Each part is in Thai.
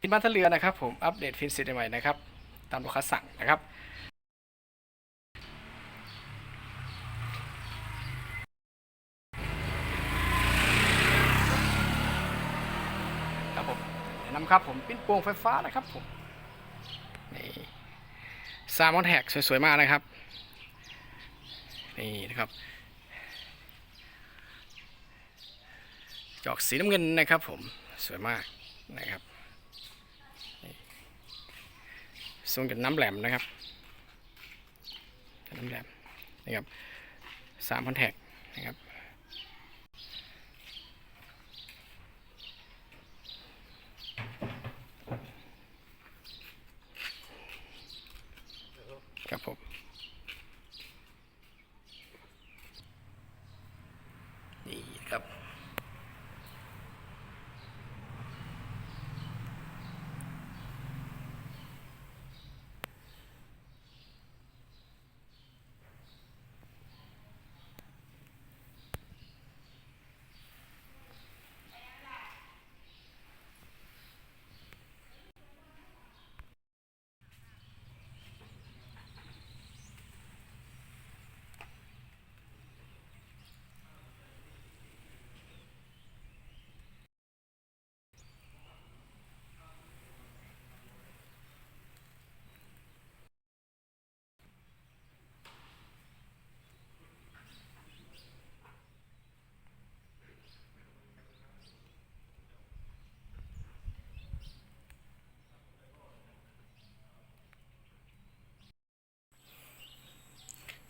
ฟินบ้านท่าเรือนะครับผมอัปเดตฟินสิทธิ์ใหม่นะครับ ตามลูกค้าสั่งนะครับ ครับผมแนะนำครับผมปิ้นโป่งไฟฟ้านะครับผมนี่ซามอนแท็กสวยๆมากนะครับนี่นะครับ จอกสีน้ำเงินนะครับผมสวยมากนะครับนี่ ส่วนกับน้ำแหลมนะครับ น้ำแหลมนะครับสามพันแท็กนะครับครับผมนี่ครับ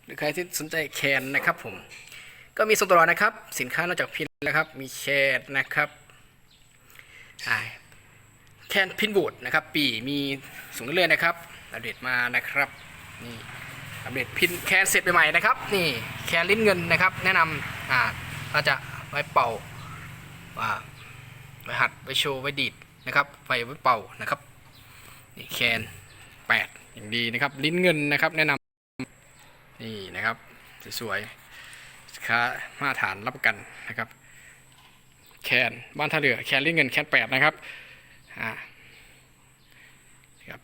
ห รือใครที่สนใจแคนนะครับผม ก็มีส่งตลอดนะครับ สินค้านอกจากพินแล้วครับ มีแคนนะครับแคนพินบูดนะครับ ปีมีส่งเรื่อยๆนะครับ อัปเดตมานะครับ นี่ อัปเดตพินแคนเสร็จใหม่ๆนะครับ นี่ แคนลิ้นเงินนะครับ แนะนำอ่าเราจะไว้เป่าอ่าไว้หัดไว้โชว์ไว้ดีดนะครับไว้ไว้เป่านะครับ นี่แคนแปดอย่างดีนะครับ ลิ้นเงินนะครับ แนะนำ นี่นะครับสวยๆสินค้ามาตรฐานรับประกันนะครับ แคนบ้านท่าเรือแคนลิ้นเงินแคนแปดนะครับอ่าครับ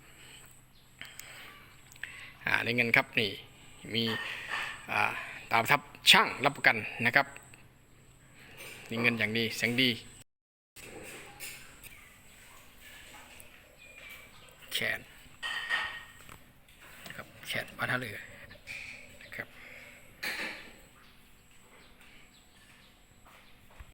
อ่าลิ้นเงินครับนี่มีอ่าตามทับช่างรับประกันนะครับลิ้นเงินอย่างดีเสียงดีแคนนะครับแคนบ้านท่าเรือ